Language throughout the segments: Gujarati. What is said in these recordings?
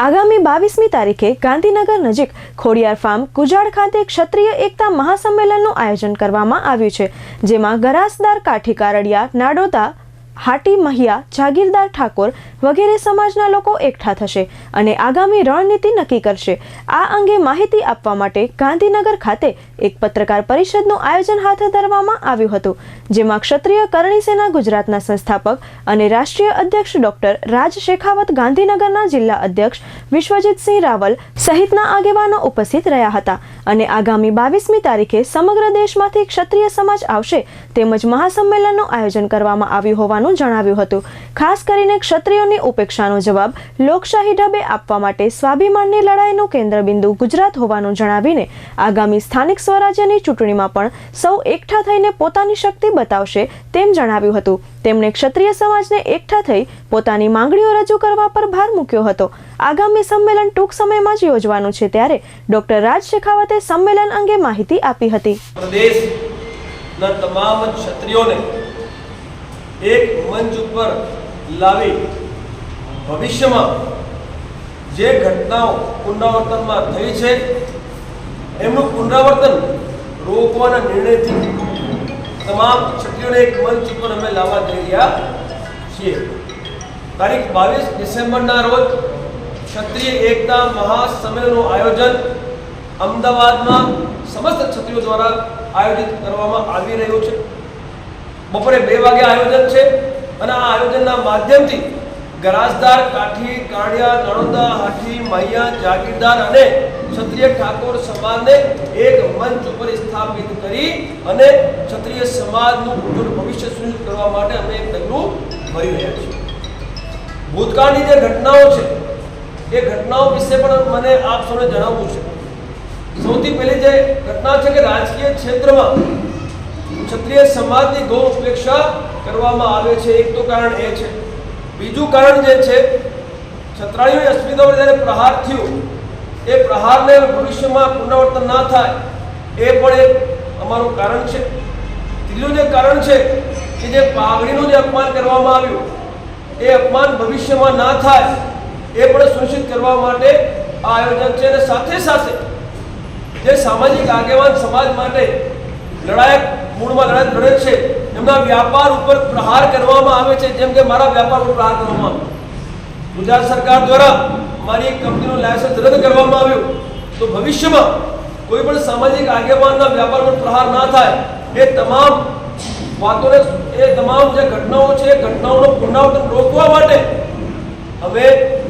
આગામી બાવીસમી તારીખે ગાંધીનગર નજીક ખોડિયાર ફાર્મ, કુજાડ ખાતે ક્ષત્રિય એકતા મહાસંમેલનનું આયોજન કરવામાં આવ્યું છે, જેમાં ગરાસદાર કાઠી કારડિયા, નાડોદા હાટી, મહિયા, જાગીરદાર ઠાકોર વગેરે સમાજના લોકો એકઠા થશે અને આગામી રણનીતિ નક્કી કરશે. આ અંગે માહિતી આપવા માટે ગાંધીનગર ખાતે એક પત્રકાર પરિષદનું આયોજન હાથ ધરવામાં આવ્યું હતું, જેમાં ક્ષત્રિય કરણી સેના ગુજરાતના સંસ્થાપક અને રાષ્ટ્રીય અધ્યક્ષ ડોક્ટર રાજ શેખાવત ગાંધીનગરના જિલ્લા અધ્યક્ષ વિશ્વજીતસિંહ રાવલ સહિતના આગેવાનો ઉપસ્થિત રહ્યા હતા અને આગામી બાવીસમી તારીખે સમગ્ર દેશમાંથી ક્ષત્રિય સમાજ આવશે તેમજ મહાસંમેલનનું આયોજન કરવામાં આવ્યું હોવાનું જણાવ્યું હતું. ખાસ કરીને ક્ષત્રિયોની ઉપેક્ષાનો જવાબ લોકશાહી ઢબે આપવા માટે સ્વાભિમાનની લડાઈનું કેન્દ્રબિંદુ ગુજરાત હોવાનું જણાવીને આગામી સ્થાનિક સ્વરાજ્યની ચૂંટણીમાં પણ સૌ એકઠા થઈને પોતાની શક્તિ બતાવશે તેમ જણાવ્યું હતું. તેમણે ક્ષત્રિય સમાજને એકઠા થઈ પોતાની માંગણીઓ રજૂ કરવા પર ભાર મૂક્યો હતો. આગામી સંમેલન ટૂંક સમયમાં જ યોજવાનું છે ત્યારે ડોક્ટર રાજ શેખાવતે સંમેલન અંગે માહિતી આપી હતી. પ્રદેશના તમામ ક્ષત્રિયોને એક મંચ ઉપર લાવી ભવિષ્યમાં જે ઘટનાઓ પુનરાવર્તનમાં થઈ છે, એમનું પુનરાવર્તન રોકવાના નિર્ણયથી તમામ ક્ષત્રિયોને એક મંચ ઉપર અમે લાવવા જઈ રહ્યા છીએ. તારીખ બાવીસ ડિસેમ્બરના રોજ ક્ષત્રિય એકતા મહાસંમેલનનું આયોજન અમદાવાદમાં સમસ્ત ક્ષત્રિયો દ્વારા આયોજિત કરવામાં આવી રહ્યું છે. બપોરે બે વાગે આયોજન છે અને આ આયોજનના માધ્યમથી ગરાસદાર કાઠી, કાળિયા, નણોદા, હાથી, મૈયા, જાગીરદાર અને ક્ષત્રિય ઠાકોર સમાજને એક મંચ ઉપર સ્થાપિત કરી અને ક્ષત્રિય સમાજનું ઉજ્જવળ ભવિષ્ય સુનિશ્ચિત કરવા માટે અમે એક પગલું ભરી રહ્યા છીએ. ભૂતકાળની જે ઘટનાઓ છે, એ ઘટનાઓ વિશે પણ મને આપ સૌને જણાવવું છે. સૌથી પહેલી જે ઘટના છે કે રાજકીય ક્ષેત્રમાં ક્ષત્રિય સમાજની ગૌ ઉપેક્ષા કરવામાં આવે છે. એક તો કારણ એ છે. બીજું કારણ જે છે ક્ષત્રાણીઓની અસ્મિતા પર જ્યારે પ્રહાર થયો. એ પ્રહારને ભવિષ્યમાં પુનરાવર્તન ના થાય, એ પણ એક અમારું કારણ છે. ત્રીજું જે કારણ છે કે જે પાઘડીનું જે અપમાન કરવામાં આવ્યું, એ અપમાન ભવિષ્યમાં ના થાય, એ પણ સુનિશ્ચિત કરવા માટે આ આયોજન છે. અને સાથે સાથે જે સામાજિક આગેવાન સમાજ માટે લડાયક મૂળમાં લડત લડે છે. એમના વ્યાપાર ઉપર પ્રહાર કરવામાં આવે છે, જેમ કે મારા વ્યાપાર ઉપર પ્રહાર કરવામાં આવ્યો ગુજરાત સરકાર દ્વારા મારી કંપનીનું લાયસન્સ રદ કરવામાં આવ્યું. તો ભવિષ્યમાં કોઈ પણ સામાજિક આગેવાનના વ્યાપાર પર પ્રહાર ના થાય, એ તમામ વાતોને એ તમામ જે ઘટનાઓ છે, એ ઘટનાઓનો પુનરાવર્તન રોકવા માટે હવે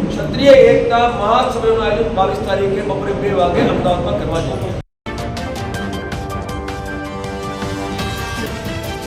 ક્ષત્રિય એકતા મહાસભાનું આયોજન બાવીસ તારીખે બપોરે બે વાગે અમદાવાદમાં કરવા જઈએ